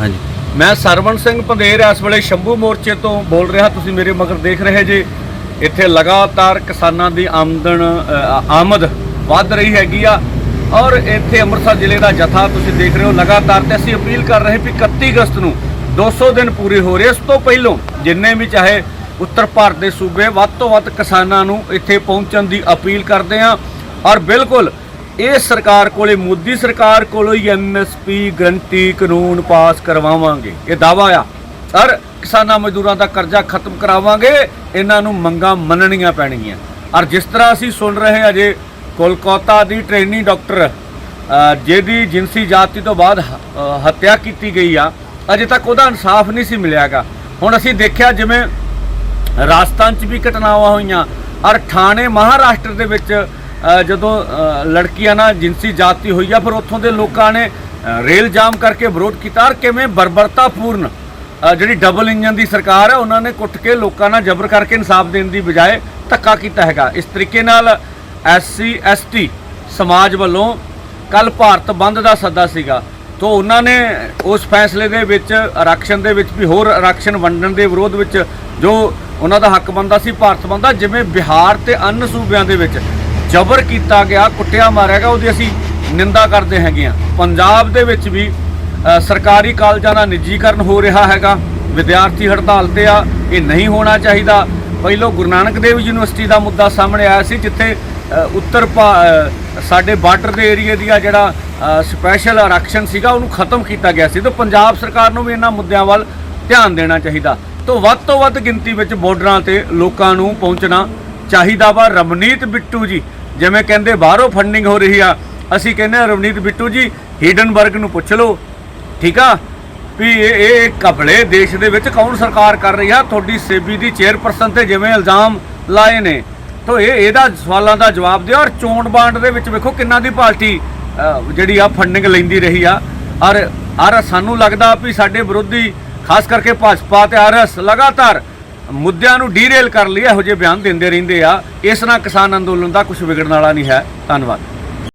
ਹਾਂਜੀ। ਮੈਂ ਸਰਵਣ ਸਿੰਘ ਪੰਦੇਰ ਇਸ ਵੇਲੇ ਸ਼ੰਭੂ ਮੋਰਚੇ ਤੋਂ ਬੋਲ ਰਿਹਾ, ਤੁਸੀਂ ਮੇਰੇ ਮਗਰ ਦੇਖ ਰਹੇ ਜੇ। ਇੱਥੇ ਲਗਾਤਾਰ ਕਿਸਾਨਾਂ ਦੀ ਆਮਦਨ ਆਮਦ ਵੱਧ ਰਹੀ ਹੈਗੀ ਆ ਔਰ ਇੱਥੇ ਅੰਮ੍ਰਿਤਸਰ ਜ਼ਿਲ੍ਹੇ ਦਾ ਜਥਾ ਤੁਸੀਂ ਦੇਖ ਰਹੇ ਹੋ ਲਗਾਤਾਰ ਤੇ ਅਸੀਂ ਅਪੀਲ ਕਰ ਰਹੇ ਵੀ 31 ਅਗਸਤ ਨੂੰ 200 ਦਿਨ ਪੂਰੇ ਹੋ ਰਹੇ। ਇਸ ਤੋਂ ਪਹਿਲਾਂ ਜਿੰਨੇ ਵੀ ਚਾਹੇ ਉੱਤਰ ਭਾਰਤ ਦੇ ਸੂਬੇ ਵੱਧ ਤੋਂ ਵੱਧ ਕਿਸਾਨਾਂ ਨੂੰ ਇੱਥੇ ਪਹੁੰਚਣ ਦੀ ਅਪੀਲ ਕਰਦੇ ਹਾਂ ਔਰ ਬਿਲਕੁਲ ਇਹ ਸਰਕਾਰ ਕੋਲੇ, ਮੋਦੀ ਸਰਕਾਰ ਕੋਲੋਂ ਹੀ ਐਮਐਸਪੀ ਗਰੰਟੀ ਕਾਨੂੰਨ ਪਾਸ ਕਰਵਾਵਾਂਗੇ। ਇਹ ਦਾਵਾ ਆ। ਸਰ ਕਿਸਾਨਾਂ ਮਜ਼ਦੂਰਾਂ ਦਾ ਕਰਜ਼ਾ ਖਤਮ ਕਰਾਵਾਂਗੇ, ਇਹਨਾਂ ਨੂੰ ਮੰਗਾਂ ਮੰਨਣੀਆਂ ਪੈਣਗੀਆਂ। ਔਰ ਜਿਸ ਤਰ੍ਹਾਂ ਅਸੀਂ ਸੁਣ ਰਹੇ ਹਾਂ ਅਜੇ ਕੋਲਕਾਤਾ ਦੀ ਟ੍ਰੇਨੀ ਡਾਕਟਰ ਜਿਹਦੀ ਜਿੰਸੀ ਜਾਤੀ ਤੋਂ ਬਾਅਦ ਹੱਤਿਆ ਕੀਤੀ ਗਈ ਆ, ਅਜੇ ਤੱਕ ਉਹਦਾ ਇਨਸਾਫ ਨਹੀਂ ਸੀ ਮਿਲਿਆਗਾ। ਹੁਣ ਅਸੀਂ ਦੇਖਿਆ ਜਿਵੇਂ ਰਾਜਸਥਾਨ 'ਚ ਵੀ ਘਟਨਾਵਾਂ ਹੋਈਆਂ, ਔਰ ਥਾਣੇ ਮਹਾਰਾਸ਼ਟਰ ਦੇ ਵਿੱਚ ਜਦੋਂ ਲੜਕੀਆਂ ਨਾਲ ਜਿੰਸੀ ਜਾਤੀ ਹੋਈ ਆ, ਫਿਰ ਉੱਥੋਂ ਦੇ ਲੋਕਾਂ ਨੇ ਰੇਲ ਜਾਮ ਕਰਕੇ ਵਿਰੋਧ ਕੀਤਾ। ਔਰ ਕਿਵੇਂ ਬਰਬਰਤਾਪੂਰਨ ਜਿਹੜੀ ਡਬਲ ਇੰਜਨ ਦੀ ਸਰਕਾਰ ਹੈ ਉਹਨਾਂ ਨੇ ਕੁੱਟ ਕੇ ਲੋਕਾਂ ਨਾਲ ਜ਼ਬਰ ਕਰਕੇ ਇਨਸਾਫ ਦੇਣ ਦੀ ਬਜਾਏ ਧੱਕਾ ਕੀਤਾ ਹੈਗਾ। ਇਸ ਤਰੀਕੇ ਨਾਲ ਐਸਸੀ ਐਸਟੀ ਸਮਾਜ ਵੱਲੋਂ ਕੱਲ ਭਾਰਤ ਬੰਦ ਦਾ ਸੱਦਾ ਸੀਗਾ। ਤੋਂ ਉਹਨਾਂ ਨੇ ਉਸ ਫੈਸਲੇ ਦੇ ਵਿੱਚ, ਆਰਕਸ਼ਨ ਦੇ ਵਿੱਚ ਵੀ ਹੋਰ ਆਰਕਸ਼ਨ ਵੰਡਣ ਦੇ ਵਿਰੋਧ ਵਿੱਚ ਜੋ ਉਹਨਾਂ ਦਾ ਹੱਕ ਬਣਦਾ ਸੀ, ਭਾਰਤ ਬੰਦ ਦਾ ਜਿਵੇਂ ਬਿਹਾਰ ਤੇ ਅન્ય ਸੂਬਿਆਂ ਦੇ ਵਿੱਚ। ਜ਼ਬਰ ਕੀਤਾ ਗਿਆ, ਕੁੱਟਿਆ ਮਾਰਿਆ ਗਿਆ, ਉਹਦੀ ਅਸੀਂ ਨਿੰਦਾ ਕਰਦੇ ਹੈਗੇ ਆ ਪੰਜਾਬ ਦੇ ਵਿੱਚ ਵੀ ਸਰਕਾਰੀ ਕਾਲਜਾਂ ਦਾ ਨਿੱਜੀਕਰਨ ਹੋ ਰਿਹਾ ਹੈਗਾ। ਵਿਦਿਆਰਥੀ ਹੜਤਾਲ ਤੇ ਆ, ਇਹ ਨਹੀਂ ਹੋਣਾ ਚਾਹੀਦਾ। ਪਹਿਲੋਂ ਗੁਰੂ ਨਾਨਕ ਦੇਵ ਯੂਨੀਵਰਸਿਟੀ ਦਾ ਮੁੱਦਾ ਸਾਹਮਣੇ ਆਇਆ ਸੀ, ਜਿੱਥੇ ਉੱਤਰ ਭਾ- ਸਾਡੇ ਬਾਰਡਰ ਦੇ ਏਰੀਏ ਦੀ ਜਿਹੜਾ ਸਪੈਸ਼ਲ ਆਰਕਸ਼ਨ ਸੀਗਾ, ਉਹਨੂੰ ਖਤਮ ਕੀਤਾ ਗਿਆ ਸੀ। ਤੇ ਪੰਜਾਬ ਸਰਕਾਰ ਨੂੰ ਵੀ ਇਹਨਾਂ ਮੁੱਦਿਆਂ ਵੱਲ ਧਿਆਨ ਦੇਣਾ ਚਾਹੀਦਾ। ਤੋਂ ਵੱਧ ਤੋਂ ਵੱਧ ਗਿਣਤੀ ਵਿੱਚ ਬਾਰਡਰਾਂ ਤੇ ਲੋਕਾਂ ਨੂੰ ਪਹੁੰਚਣਾ ਚਾਹੀਦਾ ਵਾ ਰਮਨੀਤ ਬਿੱਟੂ ਜੀ। ਜਿਵੇਂ ਕਹਿੰਦੇ ਬਾਹਰੋਂ ਫੰਡਿੰਗ ਹੋ ਰਹੀ ਆ, ਅਸੀਂ ਕਹਿੰਦੇ ਹਾਂ ਰਮਨੀਤ ਬਿੱਟੂ ਜੀ, ਹੀਡਨਬਰਗ ਨੂੰ ਪੁੱਛ ਲਓ, ਠੀਕ ਆ? ਵੀ ਇਹ ਇਹ ਕਪੜੇ ਦੇਸ਼ ਦੇ ਵਿੱਚ ਕੌਣ ਸਰਕਾਰ ਕਰ ਰਹੀ ਆ? ਤੁਹਾਡੀ ਸੇਬੀ ਦੀ ਚੇਅਰਪਰਸਨ ਤੇ ਜਿਵੇਂ ਇਲਜ਼ਾਮ ਲਾਏ ਨੇ। ਤਾਂ ਇਹ ਇਹਦਾ ਸਵਾਲਾਂ ਦਾ ਜਵਾਬ ਦਿਓ, ਔਰ ਚੋਣ ਬਾਂਡ ਦੇ ਵਿੱਚ ਵੇਖੋ ਕਿੰਨਾ ਦੀ ਪਾਰਟੀ ਜਿਹੜੀ ਆ ਫੰਡਿੰਗ ਲੈਂਦੀ ਰਹੀ ਆ। ਔਰ ਔਰ ਸਾਨੂੰ ਲੱਗਦਾ ਵੀ ਸਾਡੇ ਵਿਰੋਧੀ, ਖਾਸ ਕਰਕੇ ਭਾਜਪਾ ਤੇ ਆਰਐਸ ਲਗਾਤਾਰ ਮੁੱਦਿਆਂ ਨੂੰ ਡੀਰੇਲ ਕਰ ਲਈ, ਇਹੋ ਜਿਹੇ ਬਿਆਨ ਦਿੰਦੇ ਰਹਿੰਦੇ ਆ। ਇਸ ਨਾਲ ਕਿਸਾਨ ਅੰਦੋਲਨ ਦਾ ਕੁਝ ਵਿਗੜਨ ਵਾਲਾ ਨਹੀਂ ਹੈ। ਧੰਨਵਾਦ।